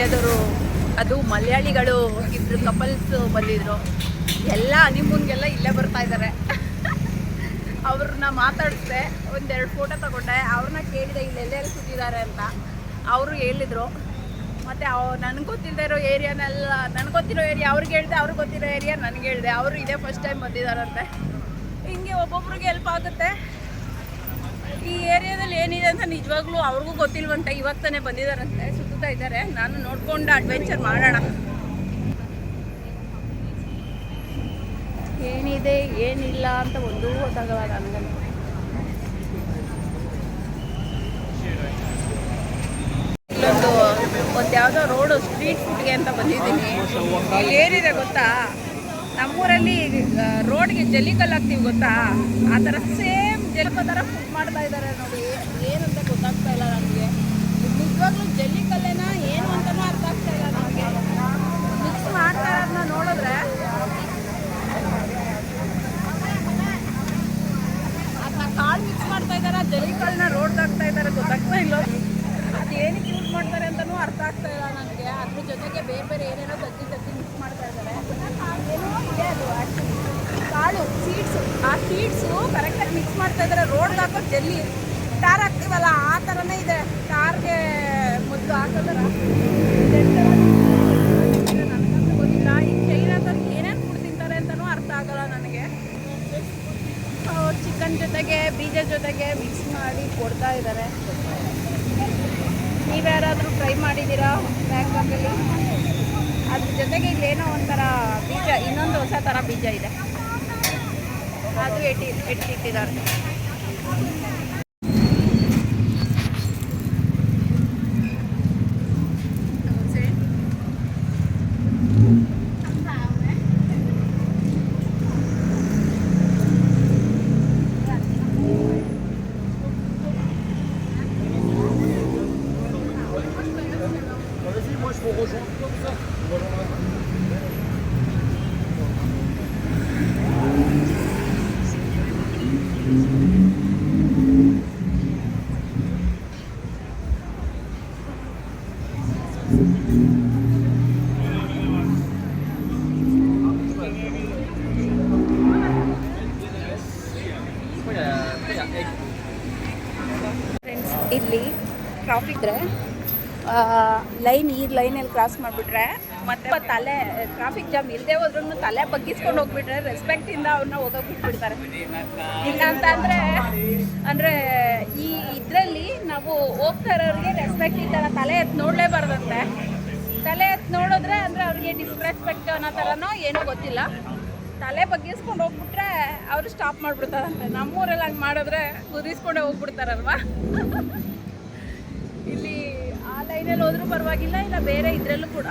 ಇಂಡಿಯಾದವರು ಅದು ಮಲಯಾಳಿಗಳು, ಇಬ್ರು ಕಪಲ್ಸ್ ಬಂದಿದ್ರು. ಎಲ್ಲ ಹನಿಮೂನ್ಗೆಲ್ಲ ಇಲ್ಲೇ ಬರ್ತಾ ಇದ್ದಾರೆ ಅವ್ರನ್ನ ಮಾತಾಡಿಸ್ದೆ, ಒಂದೆರಡು ಫೋಟೋ ತಗೊಂಡೆ. ಅವ್ರನ್ನ ಕೇಳಿದೆ, ಇಲ್ಲಿ ಎಲ್ಲೆಲ್ಲಿ ಸುತ್ತಿದ್ದಾರೆ ಅಂತ. ಅವರು ಹೇಳಿದರು. ಮತ್ತು ಅವ್, ನನಗೆ ಗೊತ್ತಿಲ್ಲದೆ ಇರೋ ಏರಿಯಾನೆಲ್ಲ ನನಗೆ ಗೊತ್ತಿರೋ ಏರಿಯಾ ಅವ್ರಿಗೆ ಹೇಳಿದೆ, ಅವ್ರಿಗೆ ಗೊತ್ತಿರೋ ಏರಿಯಾ ನನಗೆ ಹೇಳಿದೆ. ಅವರು ಇದೇ ಫಸ್ಟ್ ಟೈಮ್ ಬಂದಿದ್ದಾರಂತೆ. ಹಿಂಗೆ ಒಬ್ಬೊಬ್ರಿಗೆ ಹೆಲ್ಪ್ ಆಗುತ್ತೆ. ಈ ಏರಿಯಾದಲ್ಲಿ ಏನಿದೆ ಅಂತ ನಿಜವಾಗ್ಲೂ ಅವ್ರಿಗೂ ಗೊತ್ತಿಲ್ವಂತೆ. ಇವಾಗ ತಾನೇ ಬಂದಿದ್ದಾರಂತೆ. ಸುತ್ತಾ ಇದ್ದಾರೆ. ನಾನು ನೋಡ್ಕೊಂಡು ಅಡ್ವೆಂಚರ್ ಮಾಡೋಣ. ಏನಿದೆ, ಏನಿಲ್ಲ ಅಂತ ಒಂದೂ ಗೊತ್ತಾಗಲ್ಲ ನನಗಂತೂ. ಯಾವುದೋ ರೋಡು ಸ್ಟ್ರೀಟ್ ಫುಡ್ಗೆ ಅಂತ ಬಂದಿದ್ದೀನಿ. ಇಲ್ಲಿ ಏನಿದೆ ಗೊತ್ತಾ? ನಮ್ಮೂರಲ್ಲಿ ರೋಡ್ಗೆ ಜಲ್ಲಿಕಲ್ಲು ಹಾಕ್ತೀವಿ ಗೊತ್ತಾ? ಆ ಥರ ಸೇಮ್ ಜಲ್ಲಿಕೋ ಥರ ಫುಡ್ ಮಾಡ್ತಾ ಇದ್ದಾರೆ ನೋಡಿ. ಏನಂತ ಗೊತ್ತಾಗ್ತಾ ಇಲ್ಲ ನನಗೆ. ನಿಜವಾಗ್ಲೂ ಜಲ್ಲಿಕಲ್ಲೇನ ಏನು ಅಂತಲೂ ಅರ್ಥ ಆಗ್ತಾ ಇಲ್ಲ ನನಗೆ ಮಿಕ್ಸ್ ಮಾಡ್ತಾ ಇರೋದನ್ನ ನೋಡಿದ್ರೆ ಅದನ್ನ ಕಾಳು ಮಿಕ್ಸ್ ಮಾಡ್ತಾ ಇದ್ದಾರೆ ಜಲ್ಲಿಕಲ್ಲನ್ನ ರೋಡ್ ಹಾಕ್ತಾ ಇದ್ದಾರೆ ಗೊತ್ತಾಗ್ತಾ ಇಲ್ಲ ಅದು ಏನಕ್ಕೆ ಯೂಸ್ ಮಾಡ್ತಾರೆ ಅಂತಲೂ ಅರ್ಥ ಆಗ್ತಾ ಇಲ್ಲ ನನಗೆ ಅದ್ರ ಜೊತೆಗೆ ಬೇರೆ ಬೇರೆ ಏನೇನೋ ತತ್ತಿ ತತ್ತಿ ಮಿಕ್ಸ್ ಮಾಡ್ತಾ ಇದ್ದಾರೆ ಏನೋ ಇದೆ ಅದು ಆ್ಯಕ್ಚುಲಿ ಕಾಳು ಸೀಡ್ಸು ಆ ಸೀಡ್ಸು ಕರೆಕ್ಟಾಗಿ ಮಿಕ್ಸ್ ಮಾಡ್ತಾ ಇದ್ದಾರೆ ರೋಡ್ ಹಾಕೋ ಜಲ್ಲಿ ಟಾರ್ ಹಾಕ್ತೀವಲ್ಲ ಆ ಥರನೇ ಇದೆ ಟಾರ್ಗೆ ಮೊದಲು ಹಾಕೋ ಥರ ನನಗಂತೂ ಗೊತ್ತಿಲ್ಲ ಈ ಚೈನಾದವ್ರಿಗೆ ಏನೇನು ಫುಡ್ ತಿಂತಾರೆ ಅಂತಲೂ ಅರ್ಥ ಆಗಲ್ಲ ನನಗೆ ಚಿಕನ್ ಜೊತೆಗೆ ಬೀಜ ಜೊತೆಗೆ ಮಿಕ್ಸ್ ಮಾಡಿ ಕೊಡ್ತಾ ಇದ್ದಾರೆ. ನೀವ್ಯಾರಾದರೂ ಟ್ರೈ ಮಾಡಿದ್ದೀರಾ ಬ್ಯಾಂಕಾಕಲ್ಲಿ ಅದ್ರ ಜೊತೆಗೆ ಇಲ್ಲೇನೋ ಒಂಥರ ಬೀಜ, ಇನ್ನೊಂದು ಹೊಸ ಥರ ಬೀಜ ಇದೆ. ಅದು ಎಟ್ಟಿ ಎಟ್ಟಿಟ್ಟಿದ್ದಾರೆ ಇಲ್ಲಿ ಟ್ರಾಫಿಕ್ ಇದ್ರೆ ಲೈನ್ ಈ ಲೈನಲ್ಲಿ ಕ್ರಾಸ್ ಮಾಡಿಬಿಟ್ರೆ, ಮತ್ತೆ ತಲೆ ಟ್ರಾಫಿಕ್ ಜಾಮ್ ಇಲ್ಲದೆ ಹೋದ್ರೂ ತಲೆ ಬಗ್ಗಿಸ್ಕೊಂಡು ಹೋಗ್ಬಿಟ್ರೆ ರೆಸ್ಪೆಕ್ಟಿಂದ ಅವ್ರನ್ನ ಹೋಗೋಕೆ ಬಿಟ್ಬಿಡ್ತಾರೆ ಇಲ್ಲ ಅಂತ ಅಂದರೆ ಅಂದರೆ ಈ ಇದರಲ್ಲಿ ನಾವು ಹೋಗ್ತಾ ಇರೋರಿಗೆ ರೆಸ್ಪೆಕ್ಟ್ ಇದ್ದಾರ ತಲೆ ಎತ್ತು ನೋಡಲೇಬಾರ್ದಂತೆ. ತಲೆ ಎತ್ತು ನೋಡಿದ್ರೆ ಅಂದರೆ ಅವ್ರಿಗೆ ಡಿಸ್ರೆಸ್ಪೆಕ್ಟ್ ಅನ್ನೋ ಥರನೋ ಏನೂ ಗೊತ್ತಿಲ್ಲ. ತಲೆ ಬಗ್ಗಿಸ್ಕೊಂಡು ಹೋಗ್ಬಿಟ್ರೆ ಅವರು ಸ್ಟಾಪ್ ಮಾಡಿಬಿಡ್ತಾರಂತೆ. ನಮ್ಮೂರಲ್ಲಿ ಹಂಗೆ ಮಾಡಿದ್ರೆ ಕುದಿಸ್ಕೊಂಡೇ ಹೋಗ್ಬಿಡ್ತಾರಲ್ವಾ? ಇಲ್ಲಿ ಆ ಲೈನಲ್ಲಿ ಹೋದ್ರೂ ಪರವಾಗಿಲ್ಲ, ಇಲ್ಲ ಬೇರೆ ಇದರಲ್ಲೂ ಕೂಡ.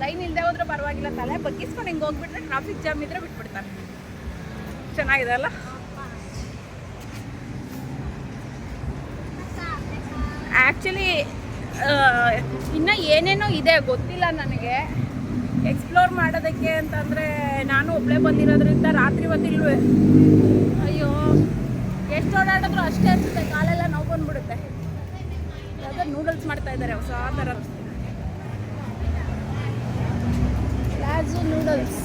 ಲೈನ್ ಇಲ್ಲದೆ ಹೋದ್ರೂ ಪರವಾಗಿಲ್ಲ, ತಲೆ ಬಗ್ಗಿಸ್ಕೊಂಡು ಹಿಂಗೆ ಹೋಗ್ಬಿಟ್ರೆ ಟ್ರಾಫಿಕ್ ಜಾಮ್ ಇದ್ರೆ ಬಿಟ್ಬಿಡ್ತಾರೆ. ಚೆನ್ನಾಗಿದೆ ಅಲ್ಲ? ಆ್ಯಕ್ಚುಲಿ ಇನ್ನೂ ಏನೇನೋ ಇದೆ ಗೊತ್ತಿಲ್ಲ ನನಗೆ. ಎಕ್ಸ್ಪ್ಲೋರ್ ಮಾಡೋದಕ್ಕೆ ಅಂತಂದರೆ ನಾನು ಒಬ್ಬಳೇ ಬಂದಿರೋದ್ರಿಂದ ರಾತ್ರಿ ಬಂದಿಲ್ವೇ ಅಯ್ಯೋ, ಎಷ್ಟು ಓಡಾಡಿದ್ರು ಅಷ್ಟೇ ಅನಿಸುತ್ತೆ, ಕಾಲೆಲ್ಲ ನೋವು ಬಂದ್ಬಿಡುತ್ತೆ. ಯಾವುದೋ ನೂಡಲ್ಸ್ ಮಾಡ್ತಾ ಇದ್ದಾರೆ ಹೊಸ ಥರ ನೂಡಲ್ಸ್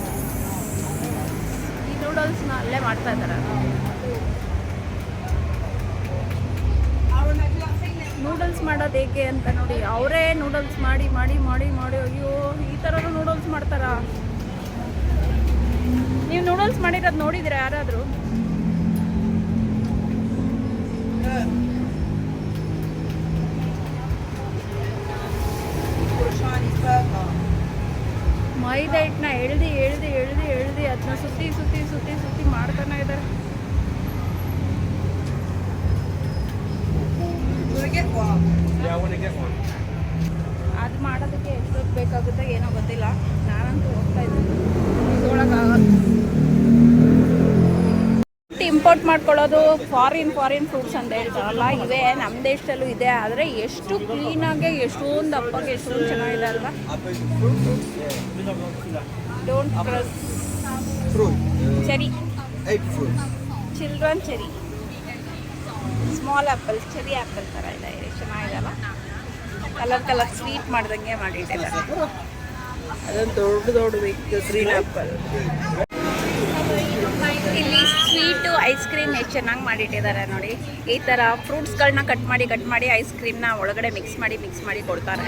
ಈ ನೂಡಲ್ಸ್ನ ಅಲ್ಲೇ ಮಾಡ್ತಾ ಇದ್ದಾರೆ ನೂಡಲ್ಸ್ ಮಾಡೋದು ಹೇಗೆ ಅಂತ ನೋಡಿ, ಅವರೇ ನೂಡಲ್ಸ್ ಮಾಡಿ ಮಾಡಿ ಮಾಡಿ ಮಾಡಿ, ಅಯ್ಯೋ, ಈ ಥರನೂ ನೂಡಲ್ಸ್ ಮಾಡ್ತಾರಾ? ನೀವು ನೂಡಲ್ಸ್ ಮಾಡಿರೋದು ನೋಡಿದ್ರೆ ಯಾರಾದರೂ? ಮೈದಾ ಹಿಟ್ಟನ್ನ ಎಳ್ದು ಎಳ್ದು ಎಳ್ದು ಎಳ್ದು ಅದನ್ನ ಸುತ್ತಿ ಸುತ್ತಿ ಸುತ್ತಿ ಸುತ್ತಿ ಮಾಡ್ತಾನೆ ಇದ್ದಾರೆ Yeah, I want to get one. ಅದು ಮಾಡೋದಕ್ಕೆ ಎಷ್ಟು ಬೇಕಾಗುತ್ತೆ ಏನೋ ಗೊತ್ತಿಲ್ಲ. ನಾನಂತೂ ಹೋಗ್ತಾ ಇದ್ದೀನಿ. ಇಂಪೋರ್ಟ್ ಮಾಡ್ಕೊಳ್ಳೋದು ಫಾರಿನ್ ಫಾರಿನ್ ಫ್ರೂಟ್ಸ್ ಅಂತ ಹೇಳ್ತಾರಲ್ಲ ಇವೆ ನಮ್ಮ ದೇಶದಲ್ಲೂ ಇದೆ. ಆದರೆ ಎಷ್ಟು ಕ್ಲೀನಾಗೆ ಎಷ್ಟೊಂದು ಹಬ್ಬಕ್ಕೆ ಎಷ್ಟೊಂದು ಚೆನ್ನಾಗಿದೆ ಅಲ್ವಾ? ಡೋಂಟ್ ಸರಿ. Children cherry small apple cherry apple ಥರ ಇದೆ ಚೆನ್ನಾಗಿದೆ ಕಲರ್ ಕಲರ್ ಸ್ವೀಟ್ ಮಾಡ್ದಂಗೆ ಮಾಡಿಟ್ಟಿದ್ದಾರೆ. ಅದೊಂದು ದೊಡ್ಡ ದೊಡ್ಡ ಗ್ರೀನ್ ಆ್ಯಪಲ್ ಇಲ್ಲಿ ಸ್ವೀಟು ಐಸ್ ಕ್ರೀಮ್ ಎಷ್ಟು ಚೆನ್ನಾಗಿ ಮಾಡಿಟ್ಟಿದ್ದಾರೆ ನೋಡಿ. ಈ ಥರ ಫ್ರೂಟ್ಸ್ಗಳನ್ನ ಕಟ್ ಮಾಡಿ ಕಟ್ ಮಾಡಿ ಐಸ್ ಕ್ರೀಮ್ನ ಒಳಗಡೆ ಮಿಕ್ಸ್ ಮಾಡಿ ಮಿಕ್ಸ್ ಮಾಡಿ ಕೊಡ್ತಾರೆ.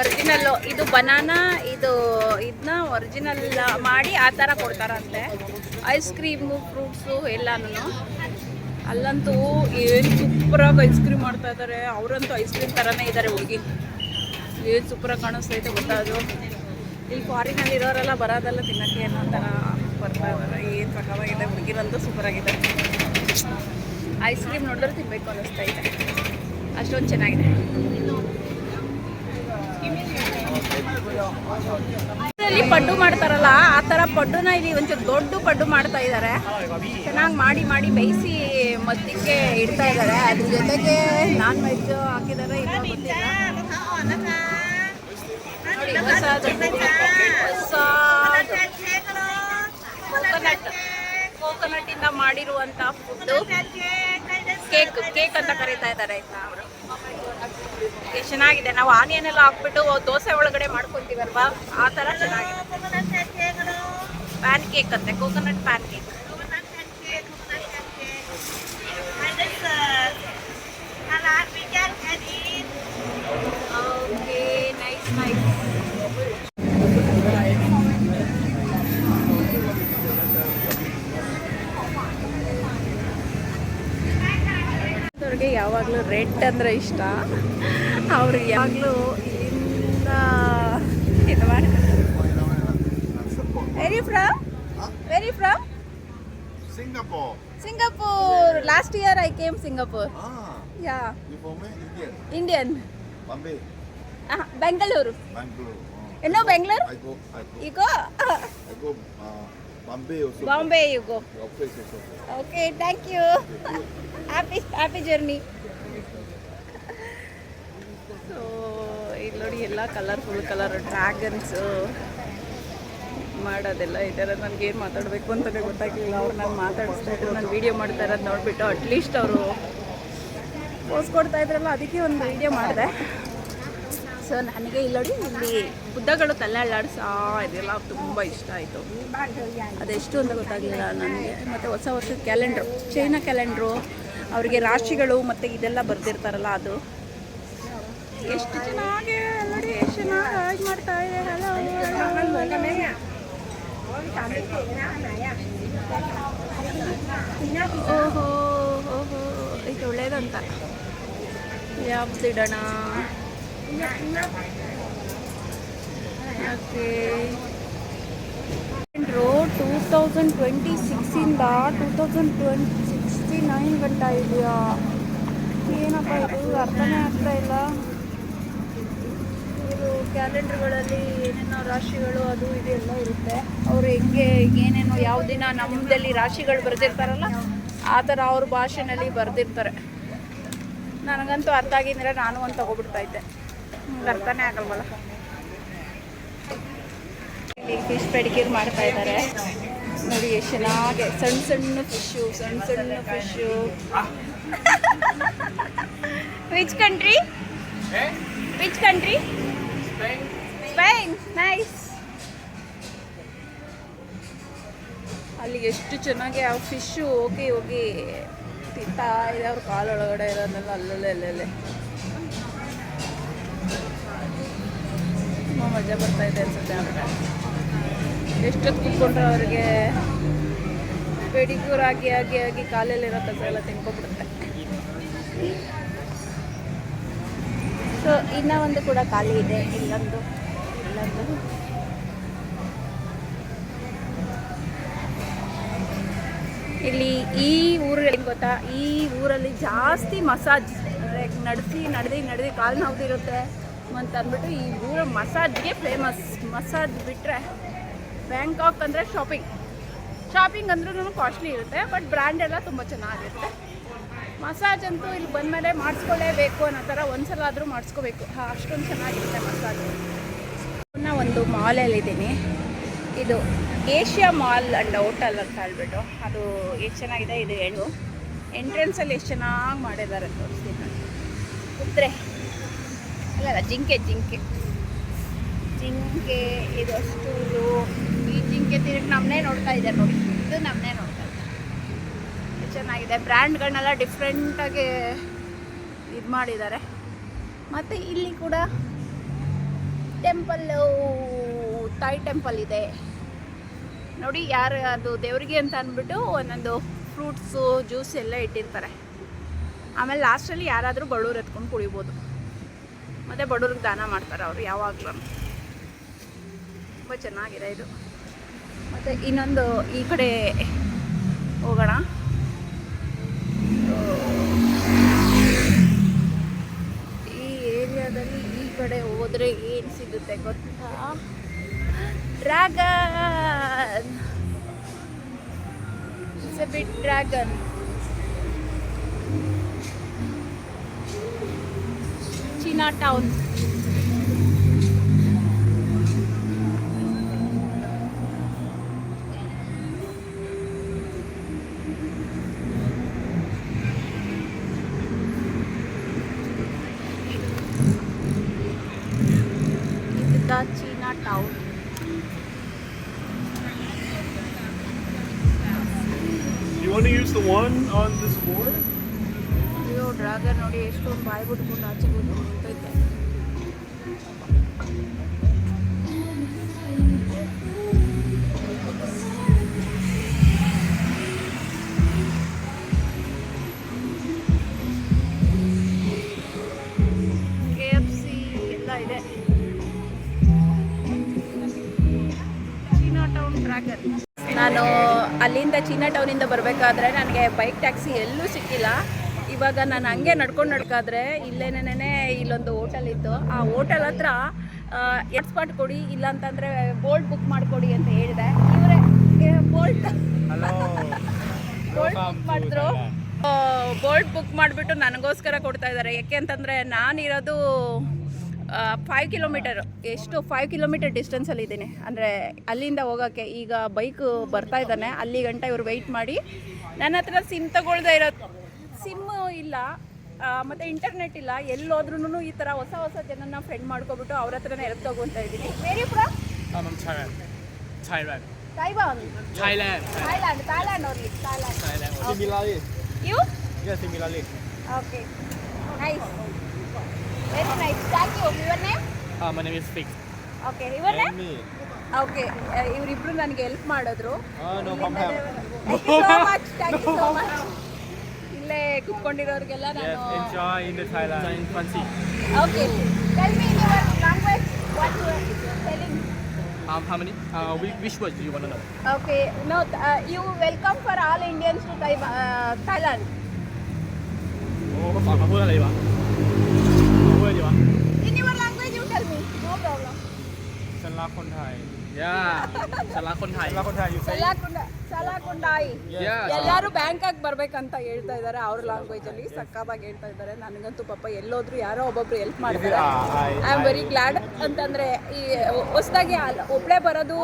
ಒರಿಜಿನಲ್ಲು ಇದು ಬನಾನಾ ಇದು ಇದನ್ನ ಒರಿಜಿನಲ್ ಮಾಡಿ ಆ ಥರ ಕೊಡ್ತಾರಂತೆ. ಐಸ್ ಕ್ರೀಮು ಫ್ರೂಟ್ಸು ಎಲ್ಲನೂ ಅಲ್ಲಂತೂ ಏನು ಸೂಪರಾಗಿ ಐಸ್ ಕ್ರೀಮ್ ಮಾಡ್ತಾ ಇದ್ದಾರೆ ಅವರಂತೂ ಐಸ್ ಕ್ರೀಮ್ ಥರನೇ ಇದ್ದಾರೆ ಹುಡುಗಿ. ಏನು ಸೂಪರಾಗಿ ಕಾಣಿಸ್ತೈತೆ ಗೊತ್ತಾ ಅದು? ಇಲ್ಲಿ ಫಾರಿನಲ್ಲಿ ಇರೋರೆಲ್ಲ ಬರೋದೆಲ್ಲ ತಿನ್ನೋಕ್ಕೆ ಏನೋ ಥರ ಬರ್ತಾ ಇದ್ದಾರೆ ಏನು ಸಕ್ಕತ್ತಾಗಿದೆ ಹುಡುಗಿರಂತೂ ಸೂಪರಾಗಿದೆ. ಐಸ್ ಕ್ರೀಮ್ ನೋಡಿದ್ರೆ ತಿನ್ನಬೇಕು ಇದೆ. ಅಷ್ಟೊಂದು ಚೆನ್ನಾಗಿದೆ. ಪಡ್ಡು ಮಾಡ್ತಾರಲ್ಲ, ಆ ತರ ಪಡ್ಡುನ ಇಲ್ಲಿ ಒಂಚೂರು ದೊಡ್ಡ ಪಡ್ಡು ಮಾಡ್ತಾ ಇದ್ದಾರೆ ಚೆನ್ನಾಗಿ ಮಾಡಿ ಮಾಡಿ ಬೇಯಿಸಿ ಮದ್ದಿಗೆ ಇಡ್ತಾ ಇದ್ದಾರೆ ಅದ್ರ ಜೊತೆಗೆ ನಾನ್ ವೆಜ್ ಹೊಸದು ಕೋಕೋನಟ್ ಕೋಕೋನಟ್ ಇಂದ ಮಾಡಿರುವಂತ ಫುಡ್ ಕೇಕ್ ಕೇಕ್ ಅಂತ ಕರೀತಾ ಇದ್ದಾರೆ ಆಯ್ತಾ ಅವರು. ಎಷ್ಟು ಚೆನ್ನಾಗಿದೆ. ನಾವು ಆನಿಯನ್ ಎಲ್ಲ ಹಾಕ್ಬಿಟ್ಟು ದೋಸೆ ಒಳಗಡೆ ಮಾಡ್ಕೊಂತೀವಲ್ವಾ? ಆ ಥರ ಚೆನ್ನಾಗಿದೆ. ಪ್ಯಾನ್ ಕೇಕ್ ಅಂತೆ ಕೋಕೋನಟ್ ಪ್ಯಾನ್ ಕೇಕ್ ಅವ್ರಿಗೆ ಯಾವಾಗಲೂ ರೆಡ್ ಅಂದರೆ ಇಷ್ಟ. ಅವ್ರಿಗೆ ಯಾವಾಗಲೂ ಇಲ್ಲಿಂದ ಇದು ಮಾಡ್ತಾರೆ very from very from Singapore. Singapore. Last year I came Singapore yeah. Indian. Bengaluru ಎಲ್ಲೋ. ಏನೋ ಬೆಂಗಳೂರು ಈಗೋ Bombay you go. Okay thank you happy happy journey so ಇಲ್ಲಿ ನೋಡಿ ಎಲ್ಲ ಕಲರ್ಫುಲ್ ಕಲರ್ ಡ್ರ್ಯಾಗನ್ಸು ಮಾಡೋದೆಲ್ಲ ಇದ್ದಾರೆ ನನಗೆ ಏನು ಮಾತಾಡಬೇಕು ಅಂತಲೇ ಗೊತ್ತಾಗಲಿಲ್ಲ. ಅವ್ರು ನಾನು ಮಾತಾಡಿಸ್ತಾ ಇದ್ರು, ನಾನು ವೀಡಿಯೋ ಮಾಡ್ತಾ ಇರೋದು ನೋಡಿಬಿಟ್ಟು ಅಟ್ಲೀಸ್ಟ್ ಅವರು ಪೋಸ್ ಕೊಡ್ತಾ ಇದ್ರಲ್ಲ, ಅದಕ್ಕೆ ಒಂದು ವೀಡಿಯೋ ಮಾಡಿದೆ. ಸೊ ನನಗೆ ಇಲ್ಲಿ ನೋಡಿ, ಇಲ್ಲಿ ಬುದ್ಧಗಳು ತಲೆ ಅಲ್ಲಾಡ್ಸಾ ಇದೆಲ್ಲ ತುಂಬ ಇಷ್ಟ ಆಯಿತು. ಅದೆಷ್ಟು ಅಂತ ಗೊತ್ತಾಗಲಿಲ್ಲ ನನಗೆ. ಮತ್ತು ಹೊಸ ವರ್ಷದ ಕ್ಯಾಲೆಂಡ್ರು ಚೈನಾ ಕ್ಯಾಲೆಂಡ್ರು ಅವರಿಗೆ ರಾಶಿಗಳು ಮತ್ತು ಇದೆಲ್ಲ ಬರ್ದಿರ್ತಾರಲ್ಲ ಅದು. ಎಷ್ಟು ಚೆನ್ನಾಗಿ ನೋಡಿ ಎಷ್ಟು ಚೆನ್ನಾಗಿ ಮಾಡ್ತಾ ಇದೆ ಓಹೋ ಓಹೋ ಇದು ಒಳ್ಳೇದಂತ. ಯಾವ್ದಿಡೋಣ ಓಕೆ. ಟೂ ತೌಸಂಡ್ ಟ್ವೆಂಟಿ ಸಿಕ್ಸಿಂದ ಟೂ ತೌಸಂಡ್ ಟ್ವೆಂಟಿ ನೈನ್ ಗಂಟೆ ಇದೆಯಾ? ಏನಪ್ಪ ಇದು? ಅರ್ಥನೇ ಆಗ್ತಾ ಇಲ್ಲ. ಇದು ಕ್ಯಾಲೆಂಡರ್ಗಳಲ್ಲಿ ಏನೇನೋ ರಾಶಿಗಳು ಅದು ಇದೆಲ್ಲ ಎಲ್ಲ ಇರುತ್ತೆ. ಅವರು ಹೆಂಗೆ ಏನೇನೋ ಯಾವ ದಿನ ನಮ್ಮದಲ್ಲಿ ರಾಶಿಗಳು ಬರೆದಿರ್ತಾರಲ್ಲ ಆ ಥರ ಅವ್ರ ಭಾಷೆನಲ್ಲಿ ಬರೆದಿರ್ತಾರೆ. ನನಗಂತೂ ಅರ್ಥ ಆಗಿದ್ರೆ ನಾನು ಒಂದು ತಗೊಬಿಡ್ತಾ ಇದ್ದೆ. ನಂಗೆ ಅರ್ಥನೇ ಆಗಲ್ವಲ್ಲ. ಇಲ್ಲಿ ಫಿಶ್ ಪೆಡಿಕ್ಯೂರ್ ಮಾಡ್ತಾ ಇದ್ದಾರೆ. ನೋಡಿ ಎಷ್ಟು ಚೆನ್ನಾಗಿ ಸಣ್ಣ ಸಣ್ಣ ಫಿಶು ಸಣ್ಣ ಸಣ್ಣ fish which country which country Spain nice ಅಲ್ಲಿ ಎಷ್ಟು ಚೆನ್ನಾಗಿ ಆ ಫಿಶು ಹೋಗಿ ಹೋಗಿ ತಿಂತಾ ಇದೆ ಅವ್ರ ಕಾಲೊಳಗಡೆ ಇರೋದೆಲ್ಲ ಅಲ್ಲಲ್ಲೇ ಅಲ್ಲಲ್ಲೇ. ತುಂಬ ಮಜಾ ಬರ್ತಾ ಇದೆ ಅನ್ಸುತ್ತೆ ಅವ್ರಿಗೆ. ಎಷ್ಟೊತ್ತು ಕೂತ್ಕೊಂಡ್ರೆ ಅವ್ರಿಗೆ? ಪೆಡಿಕ್ಯೂರ್ ಆಗಿ ಆಗಿ ಆಗಿ ಕಾಲಲ್ಲಿರೋ ಕಸ ಎಲ್ಲ ತಿನ್ಕೊಬಿಡುತ್ತೆ ಸೊ ಇನ್ನೂ ಒಂದು ಕೂಡ ಖಾಲಿ ಇದೆ. ಇಲ್ಲೊಂದು ಇಲ್ಲೊಂದು. ಇಲ್ಲಿ ಈ ಊರಲ್ಲಿ ಗೊತ್ತಾ? ಈ ಊರಲ್ಲಿ ಜಾಸ್ತಿ ಮಸಾಜ್, ಅಂದರೆ ನಡೆಸಿ, ನಡೆದು ನಡೆದು ಕಾಲು ನೋವ್ದಿರುತ್ತೆ ಅಂತ ಅಂದ್ಬಿಟ್ಟು ಈ ಊರ ಮಸಾಜ್ಗೆ ಫೇಮಸ್ ಮಸಾಜ್ ಬಿಟ್ಟರೆ ಬ್ಯಾಂಕಾಕ್ ಅಂದರೆ ಶಾಪಿಂಗ್ ಶಾಪಿಂಗ್ ಅಂದ್ರೂ ಕಾಸ್ಟ್ಲಿ ಇರುತ್ತೆ ಬಟ್ ಬ್ರ್ಯಾಂಡ್ ಎಲ್ಲ ತುಂಬ ಚೆನ್ನಾಗಿರುತ್ತೆ. ಮಸಾಜ್ ಅಂತೂ ಇಲ್ಲಿ ಬಂದಮೇಲೆ ಮಾಡಿಸ್ಕೊಳ್ಳೇಬೇಕು ಅನ್ನೋ ಥರ ಒಂದ್ಸಲ ಆದರೂ ಮಾಡಿಸ್ಕೋಬೇಕು ಅಷ್ಟೊಂದು ಚೆನ್ನಾಗಿರುತ್ತೆ ಮಸಾಜ್ ನಾನು ಒಂದು ಮಾಲಲ್ಲಿದ್ದೀನಿ ಇದು ಏಷ್ಯಾ ಮಾಲ್ ಅಂಡ್ ಹೋಟಲ್ ಅಂತ ಹೇಳ್ಬಿಟ್ಟು. ಅದು ಎಷ್ಟು ಚೆನ್ನಾಗಿದೆ ಇದು ಹೇಳು ಎಂಟ್ರೆನ್ಸಲ್ಲಿ ಎಷ್ಟು ಚೆನ್ನಾಗಿ ಮಾಡಿದ್ದಾರೆ ತೋರಿಸ್ತೀನಿ ಕುದುರೆ ಅಲ್ಲ ಜಿಂಕೆ ಜಿಂಕೆ. ಜಿಂಕೆ, ಇದು ಅಷ್ಟೂರು ಜಿಂಕೆ ತಿರುಗಿ ನಮ್ಮನ್ನೇ ನೋಡ್ತಾ ಇದ್ದಾರೆ ನೋಡಿ. ಇದು ನಮ್ಮನ್ನೇ ನೋಡ್ತಾ ಇದೆ ಎಷ್ಟ್ ಚೆನ್ನಾಗಿದೆ. ಬ್ರ್ಯಾಂಡ್ಗಳನ್ನೆಲ್ಲ ಡಿಫ್ರೆಂಟಾಗಿ ಇದು ಮಾಡಿದ್ದಾರೆ. ಮತ್ತು ಇಲ್ಲಿ ಕೂಡ ಟೆಂಪಲ್ಲು, ತಾಯಿ ಟೆಂಪಲ್ ಇದೆ. ನೋಡಿ, ಯಾರು ಅದು ದೇವರಿಗೆ ಅಂತ ಅಂದ್ಬಿಟ್ಟು ಒಂದೊಂದು ಫ್ರೂಟ್ಸು, ಜ್ಯೂಸ್ ಎಲ್ಲ ಇಟ್ಟಿರ್ತಾರೆ. ಆಮೇಲೆ ಲಾಸ್ಟಲ್ಲಿ ಯಾರಾದರೂ ಬಡವ್ರು ಎತ್ಕೊಂಡು ಕುಡಿಬೋದು. ಮತ್ತು ಬಡವ್ರಿಗೆ ದಾನ ಮಾಡ್ತಾರೆ ಅವರು ಯಾವಾಗಲೂ. ತುಂಬ ಚೆನ್ನಾಗಿದೆ ಇದು. ಮತ್ತು ಇನ್ನೊಂದು ಈ ಕಡೆ ಹೋಗೋಣ. ಈ ಏರಿಯಾದಲ್ಲಿ ಈ ಕಡೆ ಹೋದರೆ ಏನು ಸಿಗುತ್ತೆ ಗೊತ್ತಾ? Dragon. A bit dragon Chinatown on this board? ಅಯ್ಯೋ ಡ್ರಾಗನ್ ನೋಡಿ ಎಷ್ಟೊಂದು ಬಾಯಿ ಬಿಟ್ಕೊಂಡು ಆಚೆ ಬಂದು ನಿಂತೈತೆ ಕೆ ನಾನು ಅಲ್ಲಿಂದ ಚೀನಾ ಟೌನಿಂದ ಬರಬೇಕಾದ್ರೆ ನನಗೆ ಬೈಕ್ ಟ್ಯಾಕ್ಸಿ ಎಲ್ಲೂ ಸಿಕ್ಕಿಲ್ಲ. ಇವಾಗ ನಾನು ಹಂಗೆ ನಡ್ಕೊಂಡು ನಡ್ಕಾದ್ರೆ ಇಲ್ಲೇನೇ ಇಲ್ಲೊಂದು ಹೋಟೆಲ್ ಇತ್ತು. ಆ ಹೋಟೆಲ್ ಹತ್ರ ಎರಡು ಸ್ಪಾಟ್ ಕೊಡಿ ಇಲ್ಲ ಅಂತಂದರೆ ಬೋಲ್ಟ್ ಬುಕ್ ಮಾಡಿಕೊಡಿ ಅಂತ ಹೇಳಿದೆ. ಇವರೇ ಬೋಲ್ಟ್ ಬೋಲ್ಟ್ ಬುಕ್ ಮಾಡಿದ್ರು. ಬೋಲ್ಟ್ ಬುಕ್ ಮಾಡಿಬಿಟ್ಟು ನನಗೋಸ್ಕರ ಕೊಡ್ತಾ ಇದ್ದಾರೆ. ಯಾಕೆ ಅಂತಂದರೆ ನಾನಿರೋದು ಫೈವ್ ಕಿಲೋಮೀಟರ್ ಎಷ್ಟು ಫೈವ್ ಕಿಲೋಮೀಟರ್ ಡಿಸ್ಟೆನ್ಸಲ್ಲಿ ಇದ್ದೀನಿ. ಅಂದರೆ ಅಲ್ಲಿಂದ ಹೋಗೋಕ್ಕೆ ಈಗ ಬೈಕ್ ಬರ್ತಾ ಇದ್ದಾನೆ. ಅಲ್ಲಿ ಗಂಟ ಇವ್ರು ವೆಯ್ಟ್ ಮಾಡಿ. ನನ್ನ ಹತ್ರ ಸಿಮ್ ತಗೊಳ್ದೇ ಇರೋ ಸಿಮ್ಮು ಇಲ್ಲ. ಮತ್ತು ಇಂಟರ್ನೆಟ್ ಇಲ್ಲ. ಎಲ್ಲೋದ್ರೂ ಈ ಥರ ಹೊಸ ಹೊಸ ಜನನ ಫ್ರೆಂಡ್ ಮಾಡ್ಕೊಬಿಟ್ಟು ಅವ್ರ ಹತ್ರನೇ ಎಲ್ಪ್ ತಗೊತಾ ಇದ್ದೀನಿ. ಬೇರೆ Thailand. Thailand Thailand Thailand. You. Okay nice Very nice thank you your name Uh, my name is Fix. Okay your name me. Okay ಇವರಿಬ್ರು ನನಗೆ ಹೆಲ್ಪ್ ಮಾಡಿದ್ರು Oh, no problem. Thank you so much thank you so much ಇಲ್ಲೇ ಕುತ್ಕೊಂಡಿರೋರಿಗೆಲ್ಲ Yes, ನಾನು enjoy in the Thailand. Thailand Fancy. Okay tell me your language what you telling Um, how many? Uh, which, which words do you want to know? Okay no you welcome for all Indians to Thailand Oh, ฟังเขาพูดอะไรดีวะ ฉันรักคนไทย Yeah.ฉันรักคนไทย ฉันรักคนไทย you say ಸಲಾಕುಂಡ ಸಲಾಕುಂಡಾಯಿ Yeah. ಎಲ್ಲರೂ ಬ್ಯಾಂಕಾಗಿ ಬರ್ಬೇಕಂತ ಹೇಳ್ತಾ ಇದ್ದಾರೆ ಅವ್ರ language ಅಲ್ಲಿ ಸಕ್ಕತ್ತಾಗಿ ಹೇಳ್ತಾ ಇದ್ದಾರೆ ನನಗಂತೂ ಪಾಪ ಎಲ್ಲೋದ್ರು ಯಾರೋ ಒಬ್ಬೊಬ್ರು ಹೆಲ್ಪ್ ಮಾಡ್ತಾರೆ ಐ ಆಮ್ ವೆರಿ ಗ್ಲಾಡ್ ಅಂತಂದ್ರೆ ಈ ಹೊಸದಾಗಿ ಒಬ್ಳೆ ಬರೋದು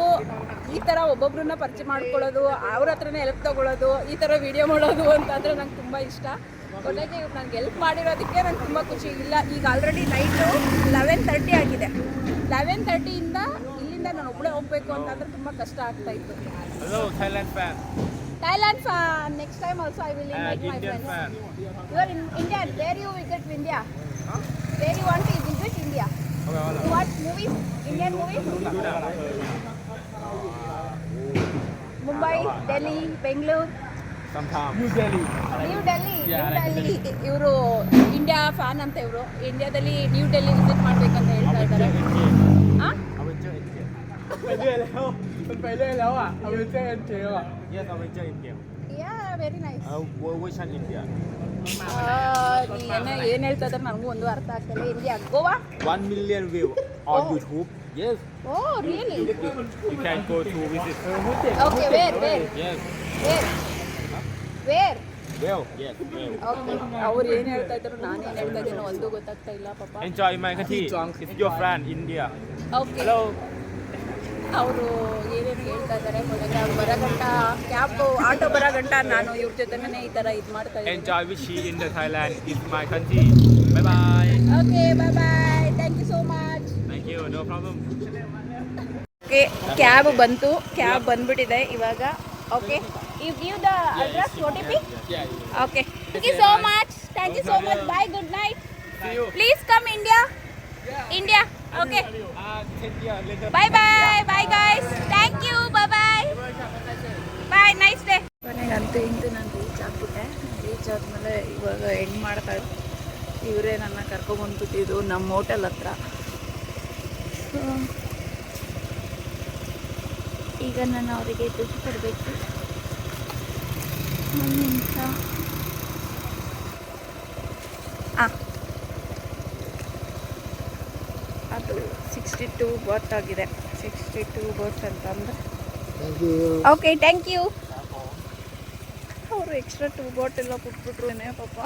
ಈ ಥರ ಒಬ್ಬೊಬ್ರನ್ನ ಪರಿಚಯ ಮಾಡ್ಕೊಳ್ಳೋದು ಅವ್ರ ಹತ್ರನೇ ಹೆಲ್ಪ್ ತಗೊಳ್ಳೋದು ಈ ಥರ ವಿಡಿಯೋ ಮಾಡೋದು ಅಂತಂದ್ರೆ ನಂಗೆ ತುಂಬ ಇಷ್ಟ ಕೊನೆಗೆ ಇವ್ರು ನಂಗೆ ಹೆಲ್ಪ್ ಮಾಡಿರೋದಕ್ಕೆ ನಂಗೆ ತುಂಬ ಖುಷಿ ಇಲ್ಲ ಈಗ ಆಲ್ರೆಡಿ ನೈಟು ಲೆವೆನ್ ತರ್ಟಿ ಆಗಿದೆ ಲೆವೆನ್ ತರ್ಟಿಯಿಂದ ನಾನು ಒಬ್ಬಳೇ ಹೋಗ್ಬೇಕು ಅಂತಂದ್ರೆ ತುಂಬಾ ಕಷ್ಟ ಆಗ್ತಾ ಇತ್ತು. Thailand fan Thailand fan next time also I will invite my friend your in India where you visit India where you want to visit India you what movies Indian movies Mumbai Delhi Bengaluru New Delhi New Delhi ಇವರು India fan ಅಂತ ಇವರು. ಇಂಡಿಯಾದಲ್ಲಿ new Delhi visit ಮಾಡ್ಬೇಕಂತ ಹೇಳ್ತಾ ಇದ್ದಾರೆ. ไปเรื่อยแล้ว มันไปเรื่อยแล้วอ่ะ เอาเป็นเจ้าเอ็นเจอ่ะ yes Avenger Endgame Yeah, very nice. uh, wo- version India ಏನು ಏನು ಹೇಳ್ತಾ ಇದ್ದಾರೆ ನನಗೂ ಒಂದು ಅರ್ಥ ಆಗ್ತಿಲ್ಲ India Goa 1 million view on Oh. YouTube yes oh really you can go to visit okay where where yes where where well yes well okay ಅವ್ರು ಏನು ಹೇಳ್ತಾ ಇದ್ರು ನಾನು ಏನು ಹೇಳ್ತಾ ಇದ್ದೀನೋ ಒಂದು ಗೊತ್ತಾಗ್ತಾ ಇಲ್ಲ ಪಾಪ enjoy my country it's your friend India okay hello ಅವರು ಏನೇನು ಹೇಳ್ತಾ ಇದ್ದಾರೆ ಕೊನೆಗೆ ಅವ್ರು ಬರೋ ಗಂಟ ಕ್ಯಾಬ್ ಆಟೋ ಬರೋ ಗಂಟ ನಾನು ಇವ್ರ ಜೊತೆನೇ ಈ ಥರ ಇದು ಮಾಡ್ತಾ ಇದ್ದೀನಿ. Wish in the Thailand. It's my country. Bye bye. Okay bye bye thank you so much thank you no problem okay cab ಬಂತು. ಕ್ಯಾಬ್ ಬಂದ್ಬಿಟ್ಟಿದೆ ಇವಾಗ. Okay you view the address OTP okay thank you so much thank you so much bye good night please come India India okay 10 years later. Bye bye bye guys thank you bye bye bye nice day ಕೊನೆಗಂತೂ ಇಂತೂ ನಾನು reach ಆಗ್ಬಿಟ್ಟೆ. Reach ಆದಮೇಲೆ ಇವಾಗ ಹೆಂಗೆ ಮಾಡ್ತಾ ಇವರೇ ನನ್ನ ಕರ್ಕೊಂಬಂದ್ಬಿಟ್ಟಿದ್ದು ನಮ್ಮ ಹೋಟೆಲ್ ಹತ್ರ. ಈಗ ನಾನು ಅವರಿಗೆ ದುಡ್ಡು ಕೊಡಬೇಕು. ಒಂದು ನಿಮಿಷ ಹಾಂ ಅದು ಸಿಕ್ಸ್ಟಿ ಟೂ ಬರ್ತ್ ಆಗಿದೆ. ಸಿಕ್ಸ್ಟಿ ಟೂ ಬರ್ತ್ ಅಂತಂದ್ರೆ Thank ಓಕೆ ಥ್ಯಾಂಕ್ ಯು ಅವರು ಎಕ್ಸ್ಟ್ರಾ ಟೂ ಬಾಟೆಲ್ಲ ಕೊಟ್ಬಿಟ್ರು ಪಾಪ.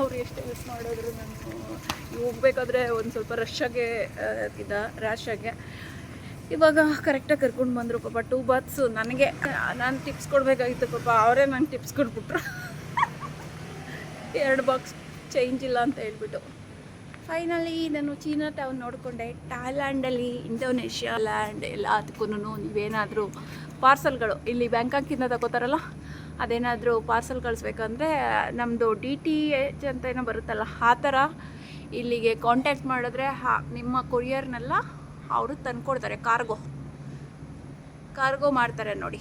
ಅವ್ರು ಎಷ್ಟೇ ಮಿಸ್ ಮಾಡಿದ್ರು ನಾನು ಹೋಗ್ಬೇಕಾದ್ರೆ ಒಂದು ಸ್ವಲ್ಪ ರಶ್ಶಾಗೆ ಇದ ರ್ಯಾಶಾಗೆ ಇವಾಗ ಕರೆಕ್ಟಾಗಿ ಕರ್ಕೊಂಡು ಬಂದರು ಪಾಪ ಟೂ ಬಾತ್ಸು ನನಗೆ. ನಾನು ಟಿಪ್ಸ್ ಕೊಡಬೇಕಾಗಿತ್ತು ಪಾಪ ಅವರೇ ನಂಗೆ ಟಿಪ್ಸ್ ಕೊಟ್ಬಿಟ್ರು. ಎರಡು ಬಾಕ್ಸ್ ಚೇಂಜ್ ಇಲ್ಲ ಅಂತ ಹೇಳ್ಬಿಟ್ಟು. ಫೈನಲಿ ನಾನು ಚೀನಾ ಟೌನ್ ನೋಡಿಕೊಂಡೆ. ಥಾಯ್ಲ್ಯಾಂಡಲ್ಲಿ ಇಂಡೋನೇಷ್ಯಾ ಲ್ಯಾಂಡ್ ಎಲ್ಲದಕ್ಕೂ ನೀವೇನಾದರೂ ಪಾರ್ಸಲ್ಗಳು, ಇಲ್ಲಿ ಬ್ಯಾಂಕಾಕಿಂದ ತಗೋತಾರಲ್ಲ, ಅದೇನಾದರೂ ಪಾರ್ಸಲ್ ಕಳಿಸ್ಬೇಕಂದ್ರೆ ನಮ್ಮದು ಡಿ ಟಿ ಎಚ್ ಅಂತ ಏನೋ ಬರುತ್ತಲ್ಲ, ಆ ಥರ ಇಲ್ಲಿಗೆ ಕಾಂಟ್ಯಾಕ್ಟ್ ಮಾಡಿದ್ರೆ ಹಾ, ನಿಮ್ಮ ಕೊರಿಯರ್ನೆಲ್ಲ ಅವರು ತಂದ್ಕೊಡ್ತಾರೆ ಕಾರ್ಗೋ ಕಾರ್ಗೋ ಮಾಡ್ತಾರೆ ನೋಡಿ.